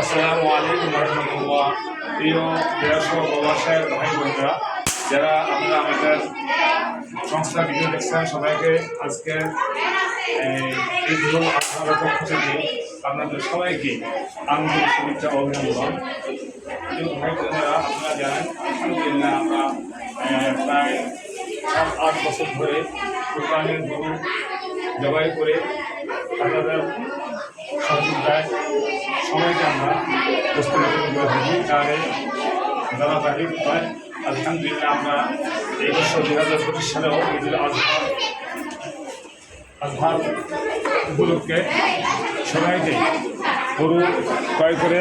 আসসালামু আলাইকুম রহমতুল্লাহ। প্রিয় দেড়শো প্রবাসের ভাই বোনেরা, যারা আপনারা আমাদের সংস্থা ভিডিও দেখছেন, সবাইকে আজকের এই ঈদ উল আজহার পক্ষ থেকে আপনাদের সবাইকে আন্তরিক শুভেচ্ছা অভিনন্দন। প্রিয় ভাই বোনেরা, আপনারা জানেন, আলহামদুলিল্লাহ আমরা প্রায় সাত, আট বছর ধরে কোরবানির গরু জবাই করে আপনাদের সবাইকে আমরা প্রস্তুতি করে থাকি তাহলে যারা তারিখ হয়। আলহামদুলিল্লাহ আমরা এই বছর দুই হাজার পঁচিশ সালেও ঈদুল আজহার আজহার উপলক্ষে সবাইকে গরু ক্রয় করে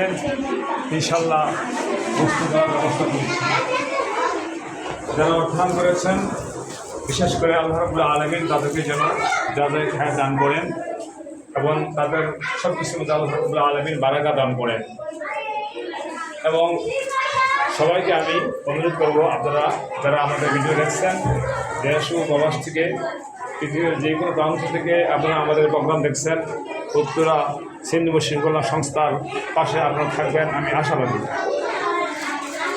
ইনশাল্লাহ প্রস্তুত দেওয়ার ব্যবস্থা করেছি। যারা অর্থায়ন করেছেন, বিশেষ করে আল্লাহ রবুল্লাহ আলমিন তাদেরকে যেন যাদের খায় দান করেন। এবং তাদের সব কিছু আল্লাহ আলমিন বারাকা দান করেন। এবং সবাইকে আমি অনুরোধ করব, আপনারা যারা আমাদের ভিডিও দেখছেন, দেশ ও প্রবাস থেকে, পৃথিবীর যে কোনো প্রান্ত থেকে আপনারা আমাদের প্রোগ্রাম দেখছেন, উত্তরা সিন্ধু শৃঙ্খলা সংস্থার পাশে আপনারা থাকবেন, আমি আশাবাদী।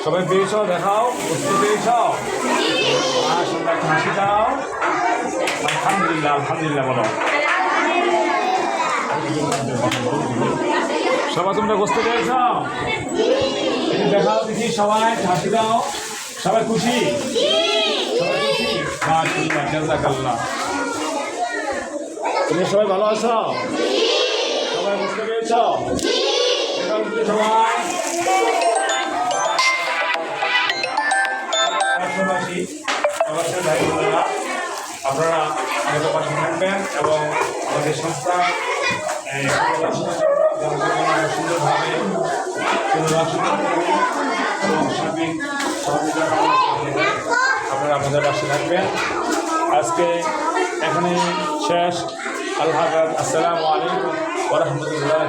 সবাই পেয়েছ দেখাও, প্রস্তুত পেয়েছ হাসি দাও। আলহামদুলিল্লাহ আলহামদুলিল্লাহ বলো। সবাই, তোমরা বসতে পেরেছ দেখাও দেখি সবাই হাসি দাও। সবাই খুশি? তুমি সবাই ভালো আছো? সবাই বুঝতে পেরেছ? দেখি সবাই। আপনারা আমাদের পাশে থাকবেন এবং আমাদের সংস্থা সুন্দরভাবে সার্বিক সহযোগিতা আপনারা আমাদের পাশে থাকবেন আজকে এখানে শেষ আল্লাহ। আসসালামু আলাইকুম ওরহমতুল্লাহ